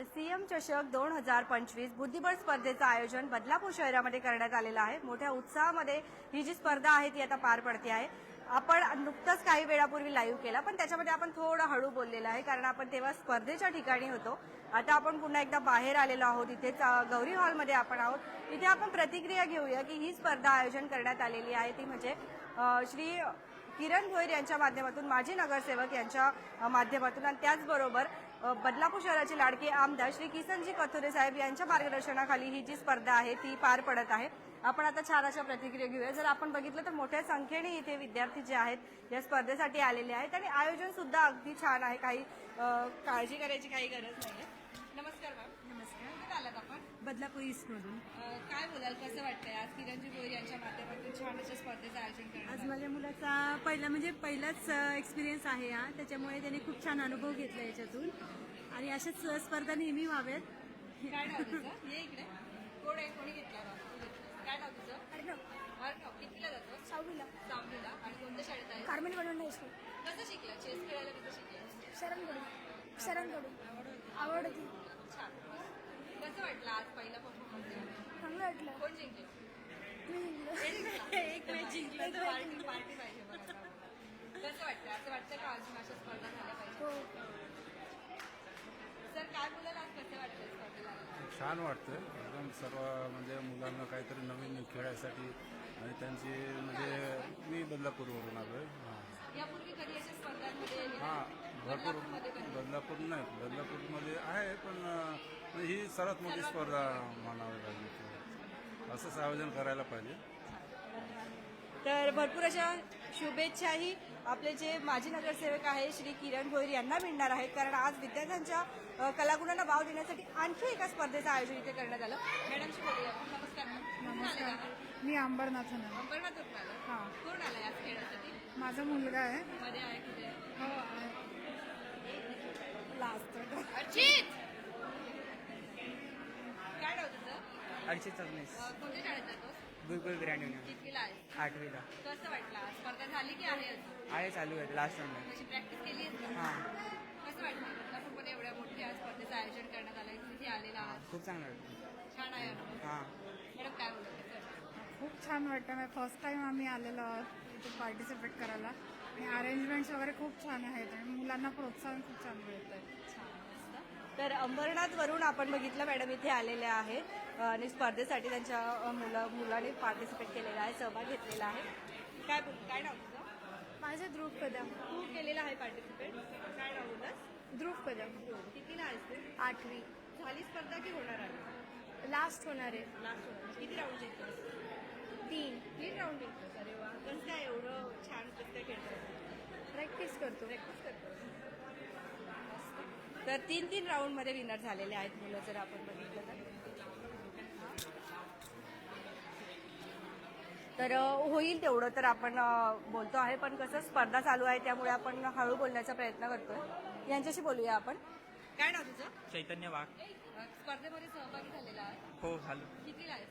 CM चषक दोन हजार पंचवीस बुद्धिबळ स्पर्धेचं आयोजन बदलापूर शहरामध्ये करण्यात आलेलं आहे. मोठ्या उत्साहामध्ये ही जी स्पर्धा आहे ती आता पार पडते आहे. आपण नुकतंच काही वेळापूर्वी लाईव्ह केला पण त्याच्यामध्ये आपण थोडं हळू बोललेलं आहे कारण आपण तेव्हा स्पर्धेच्या ठिकाणी होतो. आता आपण पुन्हा एकदा बाहेर आलेलो आहोत. इथेच गौरी हॉलमध्ये आपण आहोत. इथे आपण प्रतिक्रिया घेऊया की ही स्पर्धा आयोजन करण्यात आलेली आहे. ती म्हणजे श्री किरण भोईर यांच्या माध्यमातून माजी नगरसेवक यांच्या माध्यमातून. आणि त्याचबरोबर बदलापूर शहराचे लाडके आमदार श्री किसनजी कथोरे साहेब यांच्या मार्गदर्शनाखाली ही जी स्पर्धा आहे ती पार पडत आहे. आपण आता छान अशा प्रतिक्रिया घेऊया. जर आपण बघितलं तर मोठ्या संख्येने इथे विद्यार्थी जे आहेत या स्पर्धेसाठी आलेले आहेत आणि आयोजन सुद्धा अगदी छान आहे. काही काळजी करायची काही गरज नाहीये. नमस्कार मॅम. नमस्कार. आलात आपण? बदलापूर ईस्टमधून काय बोलाल? कसं वाटतंय? आज किरणजी भोईर यांच्या माध्यमातून छान अशा स्पर्धेचं आयोजन करण्यात आज आलं. माझ्या मुलाचा पहिला म्हणजे पहिलाच एक्सपिरियन्स आहे हा. त्याच्यामुळे त्याने खूप छान अनुभव घेतला याच्यातून. आणि अशाच अ, स्पर्धा नेहमी व्हाव्यात. काय नाव तुझं? ये इकडे. कोण आहे? घेतला. काय नाव तुझं? अर्णव. कितीला जातो? सहावीला. सहावीला. आणि कोणत्या शाळेत आहे? कार्मेल कडून हायस्कूल कसं शिकला? चेस खेळायला कसं शिकला? सरांकडून सरांकडून आवड होती कसं वाटलं आज पहिला परफॉर्मन्स चांगलं वाटलं. कोण जिंकले? मी जिंकलो. एक जिंकला पार्टी पार्टी पाहिजे कसं वाटतं असं वाटतं का अजून अशा स्पर्धा झाल्या पाहिजे? हो. सर काय बोलायला आज कसं वाटतं स्पर्धेला? छान वाटतं एकदम सर्व म्हणजे मुलांना काहीतरी नवीन खेळायसाठी आणि त्यांची म्हणजे मी बदलापूरवरून आलो आहे यापूर्वी कधी अशा स्पर्धांमध्ये हां भरपूर बदलापूर नाही बदलापूरमध्ये आहे पण ही सर्वात मोठी स्पर्धा म्हणावी लागली असंच आयोजन करायला पाहिजे. तर भरपूर अशा शुभेच्छाही आपले जे माजी नगरसेवक आहे श्री किरण भोईर यांना मिळणार आहेत. कारण आज विद्यार्थ्यांच्या कलागुणांना वाव देण्यासाठी आणखी एका स्पर्धेचं आयोजन इथे करण्यात आलं. मॅडमशी बोलूया. नमस्कार? मी अंबरनाथन आहे आला. हां. कोण आला या खेळासाठी? माझा मुलगा आहे. मध्ये आहे कुठे? हो अर्चित! काय नाव तुझं? कोणत्या शाळेत जातोस? गुरुकुल कितवीला आठवीला. कसं वाटलं? स्पर्धा झाली की आहे अजून? आहे चालू आहे लास्ट राऊंड आहे. कशी प्रॅक्टिस केली आहे का हां. कसं वाटतं बदलापूरमध्ये एवढ्या मोठ्या स्पर्धेचं आयोजन करण्यात आलं तिथे आलेला आहात खूप चांगलं वाटतं छान आहे. अनुभव हां. मॅडम काय बोलत खूप छान वाटतं. फर्स्ट टाइम आम्ही आलेलो आहोत इथे पार्टिसिपेट करायला. आणि अरेंजमेंट्स वगैरे खूप छान आहेत आणि मुलांना प्रोत्साहन खूप छान मिळत आहे तर अंबरनाथ वरून आपण बघितलं मॅडम इथे आलेले आहेत. आणि स्पर्धेसाठी त्यांच्या मुलं मुलांनी पार्टिसिपेट केलेला आहे सहभाग घेतलेला आहे. काय काय नाव तुझं? माझं ध्रुव कदम. तू केलेलं आहे पार्टिसिपेट काय नाव बोललास? ध्रुव कदम. कितीला आहेस तू? आठवी. झाली स्पर्धा की होणार आहे? लास्ट होणार आहे. लास्ट किती राऊंड जिंकतोस तीन. तीन राऊंड अरे वा. कसं काय एवढं छान कसं खेळतोस प्रॅक्टिस करतो. प्रॅक्टिस करतो. तर तीन तीन राऊंडमध्ये विनर झालेले आहेत मुलं जर आपण बघितलं तर. होईल तेवढं तर आपण बोलतो आहे पण कसं स्पर्धा चालू आहे त्यामुळे आपण हळू बोलण्याचा प्रयत्न करतोय. यांच्याशी बोलूया आपण. काय नाव तुझं? चैतन्य वाघ. स्पर्धेमध्ये सहभागी झालेला आहे हो झालं. कितीला आहे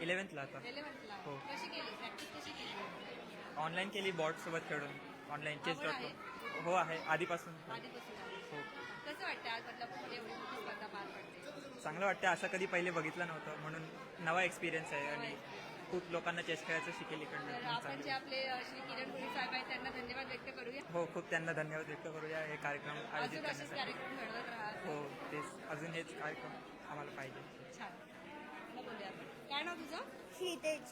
इलेव्हन्थला आता. इलेव्हन्थला हो. कशी केली? प्रॅक्टिस कशी केली? ऑनलाईन केली बॉट सोबत खेळून. ऑनलाईन चेस आवड डॉट आहे? कॉम हो आहे. आधीपासून. आधीपासून हो. कसं वाटतं आज? बदलापूरमध्ये एवढी मोठी स्पर्धा पार पडते? चांगलं वाटतं असं कधी पहिले बघितलं नव्हतं. म्हणून नवा एक्सपिरियन्स आहे आणि खूप लोकांना चेस खेळायचं शिकेल इकडनं. तर म्हणून आपण जे चांगलं. आपले अ, श्री किरण गुरी साहेब आहेत त्यांना धन्यवाद व्यक्त करूया. हो खूप त्यांना धन्यवाद व्यक्त करूया. हे कार्यक्रम आयोजित अजून असेच करण्यासाठी. कार्यक्रम घडवत राहा हो तेच. अजून हेच कार्यक्रम आम्हाला पाहिजे. छान. बोलूया आपण. काय नाव तुझं? हितेज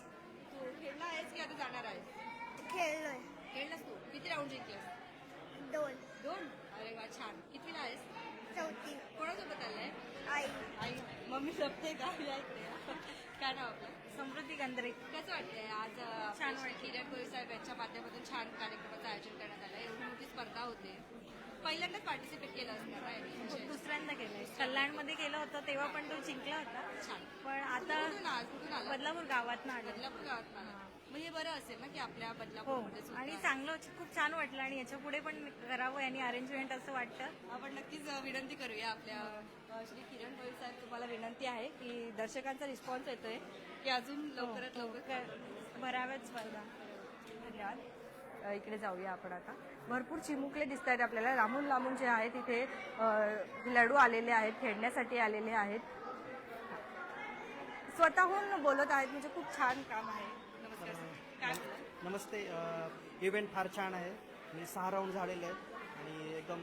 तू खेळला आहेस की आता जाणार आहेस? खेळलोय. खेळलास तू? किती राऊंड जिंकलास? दोन. दोन? अरे वा छान. कितीला आहेस? चौथी. कोणासोबत आलाय? आई. आई. मम्मी जपते का? या. काय नाव आपलं? समृद्धी गंधरे कसं वाटतंय? आज अ, छान श्री किरण गोरे साहेब यांच्या माध्यमातून छान कार्यक्रमाचं आयोजन करण्यात आलं एवढी मोठी स्पर्धा होते. पहिल्यांदाच पार्टिसिपेट केलं असणार आहे म्हणजे दुसऱ्यांदा केलंय. कल्याणमध्ये केलं होतं तेव्हा पण तो जिंकला होता. पण आता बदलापूर गावात आलं. बदलापूर गावात मग हे बरं असेल ना की आपल्या हो. बदलापूरमध्ये सुद्धा. आणि चांगलं खूप छान वाटलं आणि याच्यापुढे पण करावं यांनी अरेंजमेंट असं वाटतं. आपण नक्कीच विनंती करूया आपल्या श्री किरण गोयल साहेब तुम्हाला विनंती आहे की दर्शकांचा रिस्पॉन्स येतोय की अजून लवकरात लवकर भराव्यात स्पर्धा धन्यवाद. इकडे जाऊया आपण आता. भरपूर चिमुकले दिसत आहेत आपल्याला. लांबून लांबून जे आहे तिथे लडू आलेले आहेत खेळण्यासाठी आलेले आहेत. स्वतःहून बोलत आहेत म्हणजे खूप छान काम आहे. नमस्कार सर. काय बोलाल? नमस्ते. इव्हेंट फार छान आहे. म्हणजे सहा राऊंड झालेले आहेत. आणि एकदम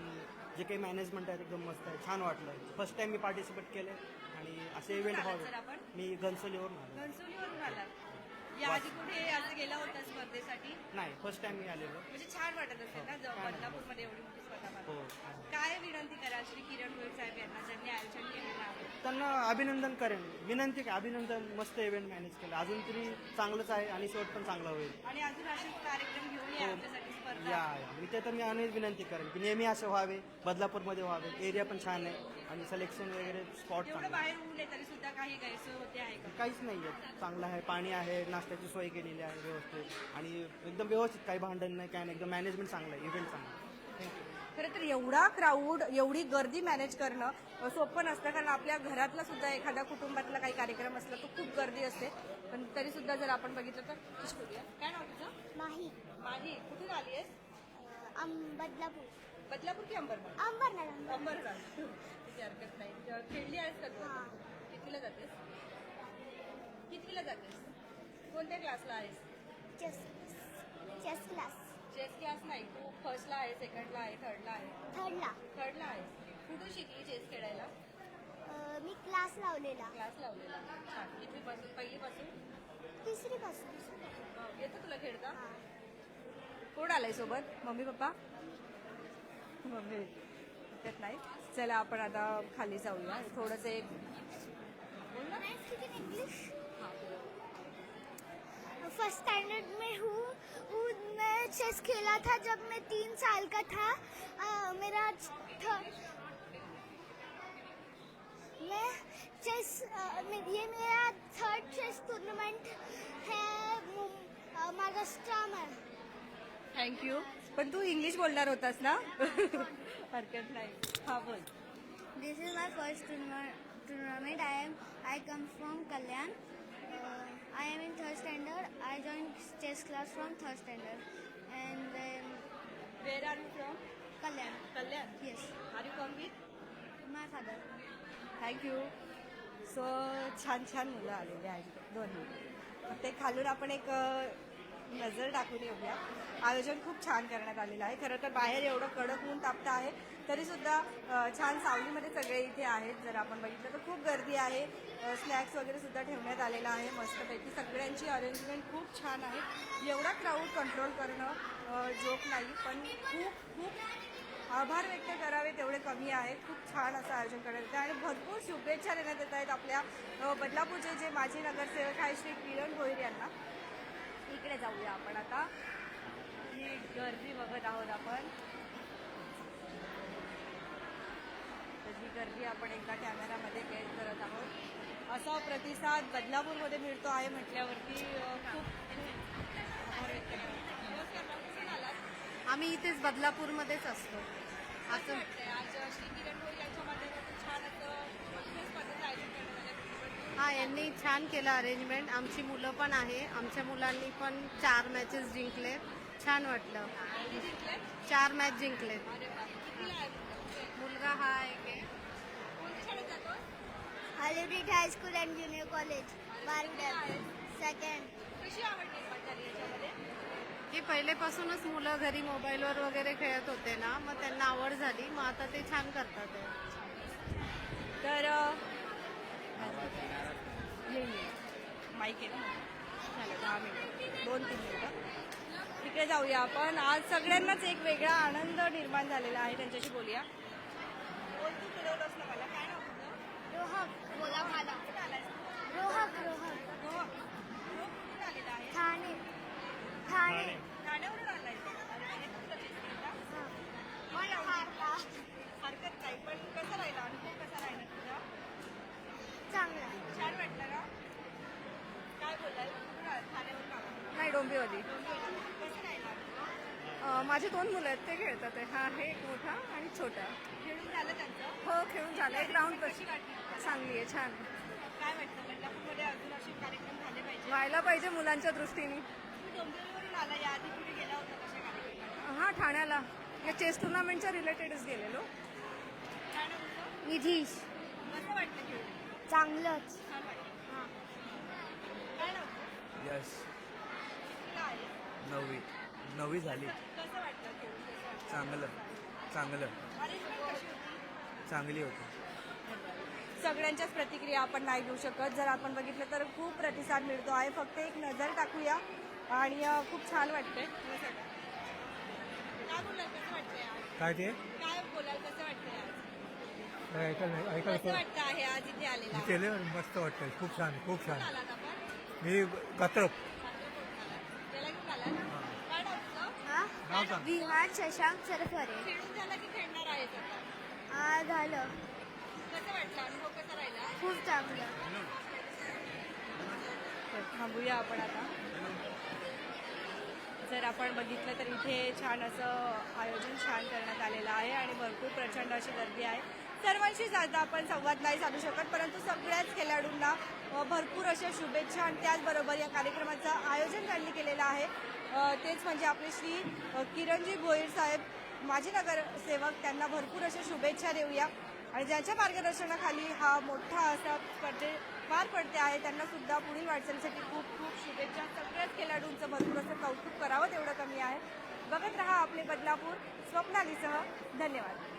जे काही मॅनेजमेंट आहे एकदम मस्त आहे. छान वाटलं. फर्स्ट टाइम मी पार्टिसिपेट केले. आणि असे इव्हेंट आलात सर व्हावे आपण? मी घनसोलीवरून आलो. घनसोलीवरून आलात. या आधी कुठे गेला नाही फर्स्ट टाइम मी आलेलो. म्हणजे छान वाटत असेल ना जर बदलापूरमध्ये एवढी मोठी स्पर्धा हो. भरते. काय विनंती कराल श्री किरण गोयल साहेब यांना ज्यांनी आयोजन केलेलं आहे? त्यांना अभिनंदन करेन. विनंती काय अभिनंदन मस्त इव्हेंट मॅनेज केलं. अजून तरी चांगलंच आहे आणि शेवट पण चांगला होईल. आणि अजून असे कार्यक्रम घेऊन या आमच्यासाठी या या. मी ते तर मी अनेक विनंती करेन की नेहमी असे व्हावे बदलापूरमध्ये व्हावे. एरिया पण छान आहे आणि सिलेक्शन वगैरे स्पॉट एवढं चांगला बाहेर ऊन आहे तरी सुद्धा काही गैरसोय होते आहे का? काहीच नाही आहे. चांगलं आहे. पाणी आहे नाश्त्याची सोय केलेली आहे व्यवस्थित. आणि एकदम व्यवस्थित काही भांडण नाही काय नाही. एकदम मॅनेजमेंट चांगलं आहे इव्हेंट चांगलं आहे. खरं तर एवढा क्राऊड एवढी गर्दी मॅनेज करणं सोपं नसतं. कारण आपल्या घरातला सुद्धा एखाद्या कुटुंबातला काही कार्यक्रम असला तर खूप गर्दी असते. पण तरी सुद्धा जर आपण बघितलं तर काय नाव तुझं? माही. माझी कुठून आली आहेस? बदलापूर बदलापूर की अंबरनाथ? अंबरनाथ अंबरनाथ. तिची हरकत नाही. खेळली आहेस का तू? कितवीला जातेस? कितवीला जातेस? कोणत्या क्लासला आहेस? Chess chess class chess class नाही तू फर्स्टला आहे सेकंडला आहे थर्डला आहे. थर्डला थर्डला आहे. कुठून शिकली चेस खेळायला? अं, मी क्लास लावलेला. क्लास लावलेला. छान. कितवीपासून पहिलीपासून? तिसरीपासून. हं, येतं तुला खेळता? कोण आलंय सोबत? Mummy papa? मम्मी. त्यात नाही. चला आपण आता खाली जाऊया. थोडंसं एक बोल ना. इंग्लिश फर्स्ट स्टैंडर्ड में हूँ हूँ- मैं चेस खेला था जब मैं तीन साल का था। आ, मेरा था। मैं चेस ये मेरा थर्ड चेस टूर्नामेंट है महाराष्ट्र में। थैंक यू पण तू इंग्लिश बोलणार होतास ना? हरकत नाही. हा बोल. This is my first tournament I am I come from Kalyan I am in third standard I join chess class from third standard And um, where are you from Kalyan. Kalyan Yes, are you come with my father. Thank you so छान छान मुलं आलेली आहेत दोन मुलं ते खालून आपण एक नजर टाकून येऊया. आयोजन खूप छान करण्यात आलेलं आहे. खरं तर बाहेर एवढं कडक ऊन तापतं आहे तरी सुद्धा छान सावलीमध्ये सगळे इथे आहेत. जर आपण बघितलं तर खूप गर्दी आहे. स्नॅक्स वगैरे सुद्धा ठेवण्यात आलेला आहे. मस्तपैकी सगळ्यांची अरेंजमेंट खूप छान आहे. एवढा क्राऊड कंट्रोल करणं जोक नाही पण खूप खूप आभार व्यक्त करावे तेवढे कमी आहे खूप छान असं आयोजन करण्यात येतं. आणि भरपूर शुभेच्छा देण्यात येत आहेत आपल्या बदलापूरचे जे माजी नगरसेवक आहे श्री किरण भोईर यांना. इकडे जाऊया आपण आता. ही गर्दी बघत आहोत आपण. तर गर्दी आपण एकदा कॅमेरामध्ये कैद करत आहोत. असा प्रतिसाद बदलापूरमध्ये मिळतो आहे म्हटल्यावरती खूप आम्ही इथेच बदलापूरमध्येच असतो. असं आज श्री किरण भोईर यांच्या माध्यमातून छान असं आयोजन करण्यात आलं हा यांनी छान केलं अरेंजमेंट आमची मुलं पण आहे आमच्या मुलांनी पण चार मॅचेस जिंकले छान वाटलं? चार मॅच जिंकले मुलगा? हा एक आहे. Barudam. Second. कशी आवड निर्माण झाली याच्यामध्ये की पहिलेपासूनच मुलं घरी मोबाईलवर वगैरे खेळत होते ना मग त्यांना आवड झाली मग आता ते छान करतात. तर येईल. माईक आहे ना झालं दहा मिनिटं दोन तीन मिनिटं तिकडे जाऊया आपण आज सगळ्यांनाच एक वेगळा आनंद निर्माण झालेला आहे त्यांच्याशी बोलूया बोल तू फिरवलंस ना मला काय नाव तुझं रोहक. बोला मला. तू? रोहक रोहक. गोवा. गोवा कुठून आलेला आहे ठाणे. ठाणे. ठाण्यावरून आलाय अरे वा, येतो तुला chess खेळता? मला हारला. हरकत नाही पण कसा राहिला अनुभव कसा राहिला तुझा चांगला. छान वाटलं ना काय बोलाल कुठून आला? ठाण्यावरून आला नाही डोंबिवली कसं राहिला अनुभव? माझे दोन मुलं आहेत ते खेळतात आहे. हा आहे एक मोठा आणि छोटा. खेळून झालं त्यांचं? हो खेळून झालं. एक राऊंड कशी चांगली आहे छान. काय वाटतं? बदलापूरमध्ये अजून असे कार्यक्रम झाले पाहिजे. व्हायला पाहिजे मुलांच्या दृष्टीने. तुम्ही डोंबिवलीवरून आला याआधी कुठे गेला होता कशा कार्यक्रमाला? हा ठाण्याला. या चेस टुर्नामेंटच्या रिलेटेडच गेलेलो. निधीश. कसं वाटलं खेळून. चांगलंच. छान वाटलं. हां. काय नाव यस आहे? नववी. नववी झाली. चांगलं चांगलं. चांगली होती. सगळ्यांच्याच प्रतिक्रिया आपण नाही घेऊ शकत. जर आपण बघितलं तर खूप प्रतिसाद मिळतो आहे. फक्त एक नजर टाकूया. आणि खूप छान वाटतंय. काय वाटतंय ते? काय बोलाल? कसं वाटतंय मस्त वाटतं खूप छान खूप छान. मी गत्रप त्याला घेऊन आलात काय नाव शशांक सरफरे. खेळून झाला. की खेळणार आता आ, झालं कसं वाटलं अनुभव कसा राहिला खूप चांगलं. तर थांबूया आपण आता. जर आपण बघितलं तर इथे छान असं आयोजन छान करण्यात आलेलं आहे आणि भरपूर प्रचंड अशी गर्दी आहे. सर्वांशी आता आपण संवाद नाही साधू शकत परंतु सगळ्याच खेळाडूंना अ, भरपूर अशा शुभेच्छा आणि त्याचबरोबर या कार्यक्रमाचं आयोजन त्यांनी केलेलं आहे. तेच म्हणजे आपले श्री किरणजी भोईर साहेब माजी नगरसेवक त्यांना भरपूर अशा शुभेच्छा देऊया. आणि ज्यांच्या मार्गदर्शनाखाली हा मोठा असा स्पर्धे पार पडते आहे त्यांना सुद्धा पुढील वाटचालीसाठी खूप खूप शुभेच्छा. सगळ्याच खेळाडूंचं भरपूर असं कौतुक करावं तेवढं कमी आहे. बघत रहा आपले बदलापूर स्वप्नालीसह. धन्यवाद.